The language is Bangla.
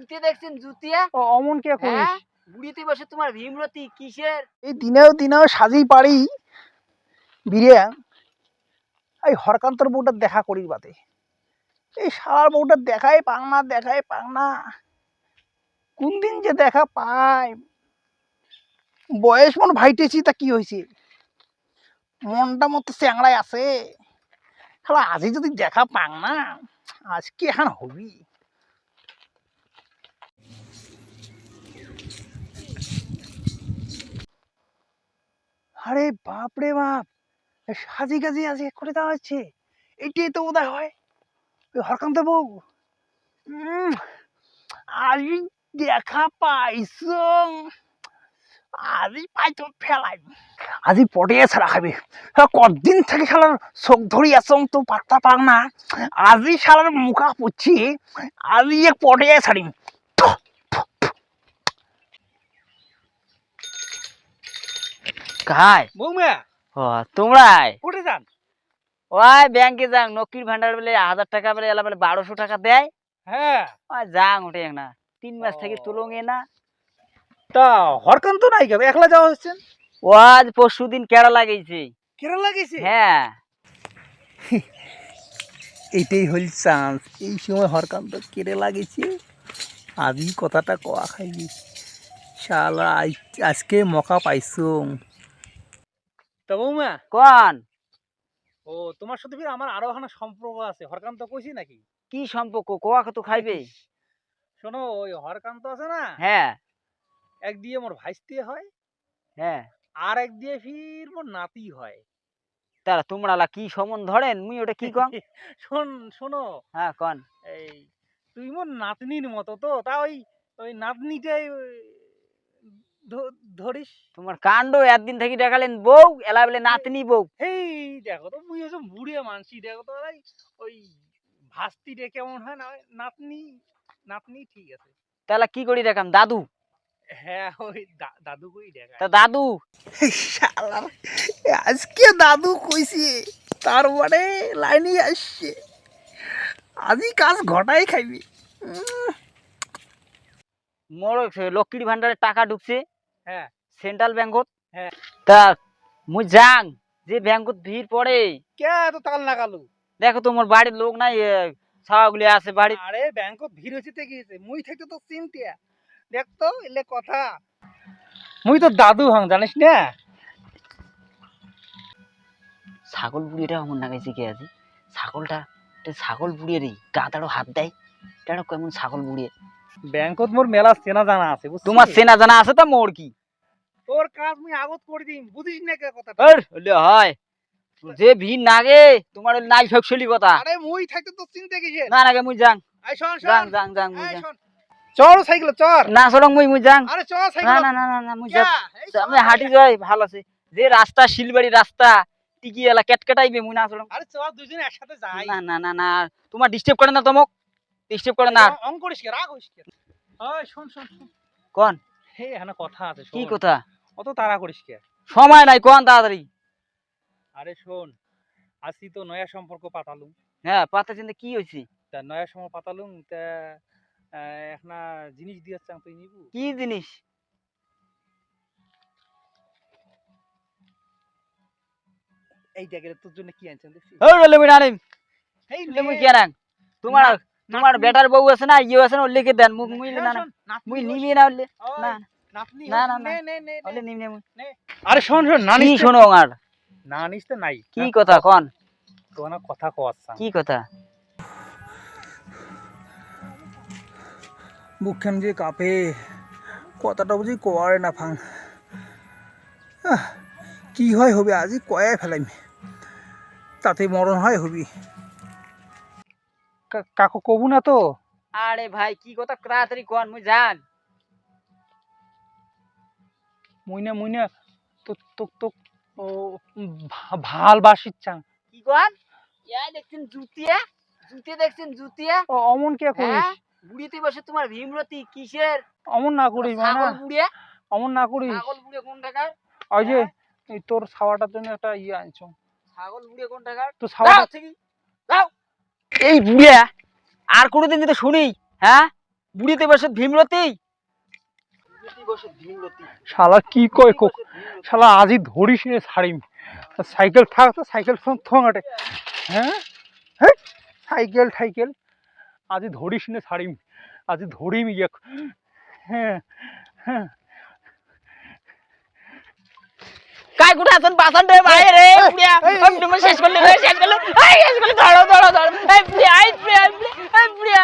জুতে দেখছেন জুতিয়া? ও অমন কে করিস হ্যাঁ? বুড়িতে বসে তোমার ভীমরতি কিসের? এই দিনেও দিনেও সাজি পারি বিরিয়া। এই হরকান্তর বউটার দেখা করির বাতে এই সারার বউটার দেখাই পাং না দেখাই পাং না। কোন দিন যে দেখা পাই। বয়স মন ভাইটেছি তা কি হয়েছে মনটা মতো চ্যাংড়ায় আছে। শালা আজি যদি দেখা পাং না আজকে এখন হবি। আরে বাপ রে বাপ! সাজি গাজি আজ করে দেওয়া হচ্ছে। এটাই তো বোধ হয়। হরকান্ত বউ। আজি দেখা পাইছ। আজি পাইতো ফেলাই। আজি পটিয়ে ছাড়া খাবি হ্যাঁ, কদিন থেকে শালার চোখ ধরি আসং তো পাত্তা পাক না? আজি শালার মুখা পুচ্ছি। আজি এক পটিয়ে ছাড়িম। কাই বৌমা ও তোমরাই? উঠে যান? ওই ব্যাংকে যাং নকির ভান্ডার বলে হাজার টাকা বলে এলা বলে বারোশো টাকা দেয়। হ্যাঁ। ওই যাং উঠে না তিন মাস থেকে। না। তা হরকান্ত নাই কেন? একলা যাওয়া হচ্ছে? ও আজ পরশু দিন কেড়া লাগাইছে কেরালা গেছে? হ্যাঁ। এইটাই হল চান্স। এই সময় হরকান্ত আমি কথাটা কয়া শালা আজকে মকা পাইছো। তা বৌমা? কন? ও তোমার সাথে ফির আমার আরও সম্পর্ক আছে হরকান্ত কইছি নাকি? কি সম্পর্ক? কোয়া কত খাইবে? শোনো ওই হরকান্ত আছে না? হ্যাঁ। এক দিয়ে মোর ভাইস্তি হয় হ্যাঁ। আর এক দিয়ে ফির মোর নাতি হয়। তারা তোমরা কি সমন ধরেন? মুই ওটা কি কম? শোন শোনো। হ্যাঁ কন? এই তুই মোর নাতনির মতো তো তা ওই ওই নাতনিটাই ধরিস। তোমার কাণ্ড একদিন থেকে দেখালেন বউ এলা বলে নাতনি বউ। হেই দেখো তো মুই এসব বুড়িয়ে মানসি দেখো তো এই ওই ভাস্তিটা কেমন হয় না ওই নাতনি নাতনি ঠিক আছে। তাহলে কি করি দেখাম দাদু? হ্যাঁ ওই দা- দাদু কই দেখা তা দাদু? শালার আজকে দাদু কইছে তার মানে লাইনে আসছে। আজই কাজ ঘটাই খাইবি। মোর লক্ষ্মীর ভান্ডারে টাকা ঢুকছে। হ্যাঁ। সেন্ট্রাল ব্যাংকত হ্যাঁ। তা মুই যাং যে ব্যাংকত ভিড় পড়ে। কে এত তাল লাগালু? দেখো তোমার বাড়ির লোক নাই ছাওয়াগুলি আছে বাড়ি আরে ব্যাংকত ভিড় হচ্ছে তে গিয়েছে। মুই থেকে তো চিন্তিয়া দেখ তো এলে কথা। মুই তো দাদু হাং জানিস না? ছাগল বুড়িটা আমার নাগাইছে কে আছে ছাগলটা ছাগল বুড়িয়ে রে গাতারও হাত দেয়। এটা কেমন ছাগল বুড়িয়ে? ব্যাংকত মোর মেলা চেনা জানা আছে তোমার চেনা জানা আছে তো মোর কি? তোর কাজ মুই আগত করে দিম বুঝিস না কে কথা হলে হয়। যে ভিড় নাগে তোমার নাই ফেকশলি কথা। আরে মুই থাকতে তো চিনতে গেছে না নাগে মুই যাং। আই শোন শোন। যাং যাং মুই যাং। চল সাইকেল চল। না সরং মুই মুই যাং। আরে চল সাইকেল। না না না না মুই যাং আমি হাঁটি যাই ভালো আছে। যে রাস্তা শিলবাড়ি রাস্তা টিকি এলা কেটকেটাইবে মুই না সরং। আরে চল দুজন একসাথে যাই। না না না না তোমার ডিস্টার্ব করে না তোমাক। ডিস্টার্ব করে না। আর। করিস কে রাগ হইস কে? ওই শোন শোন শোন। কোন? হে এখানে কথা আছে কি কথা? অত তাড়া করিস কে? সময় নাই কোন তাড়াতাড়ি? আরে শোন আসি তো নয়া সম্পর্ক পাতালুম। হ্যাঁ পাতা চিন্তা কি হয়েছে তা নয়া সম্পর্ক পাতালুম তা এখনা জিনিস দিয়ে চাং তুই নিবু। কি জিনিস? এই দেখে তোর জন্য কি আনছেন দেখছিস? ওই বলে মুই নানিম এই লে মুই নে, কি রাং তোমার তোমার বেটার বউ আছে না ইয়ে আছে না ওর লিখে দেন মুই মুই শোন, না মুই নিবি না ওলে না। না, না, না। নে, নে, ওলে নে। নিবি না মুই। আরে শোন শোন কি নানিস তো- শোনো আমার? নানিস তো নাই। কি কথা কোন? তো না কথা কওয়াচ্ছাম কি কথা? বুকখান যে কাপে কথাটা বুঝি কোয়ারে না ফাং। আহ, কি হয় হবে আজি কয়াই ফেলাইম। তাতে মরণ হয় হবি। কাকু কবু না তো? আরে ভাই কি কথা? তাড়াতাড়ি কোন মুই জান মুইনা মুইনা তো তো তো ও ভালো বাসির চাং। কি কোন? ইয়া দেখছেন জুতিয়া? জুতে দেখছেন জুতিয়া? ও অমন কে করিস? হ্যাঁ? বুড়িতে বসে তোমার ভীমরতি কিসের? অমন না করিস মানে বুড়িয়ে? অমন না করিস। ছাগল বুড়িয়ে কোন টাকার ওই যে হ্যাঁ? তোর ছাওয়াটার জন্য একটা ইয়ে আনছো। ছাগল বুড়িয়ে কোন টাকার তো ছাওয়াটা এই বুড়িয়া আর কোনোদিন যদি শুনি হ্যাঁ? বুড়িতে বসে ভীমরতি? বুড়িতে বসে ভীমরতি। শালা কি কয় কোক শালা আজই ধরিস নে ছাড়িম সাইকেল থাক তো সাইকেল ফোন থঙাটে হ্যাঁ? হেই, সাইকেল ঠাইকেল। আজই ধরিস নে ছাড়িম আজই ধরিম ইয়ে হ্যাঁ হ্যাঁ। ভাই গুড়া আছেন বাসন রে ভাই রে তুমি শেষ করলে শেষ করলে। ধরো ধরো ধরো। প্রিয়া প্রিয়া প্রিয়া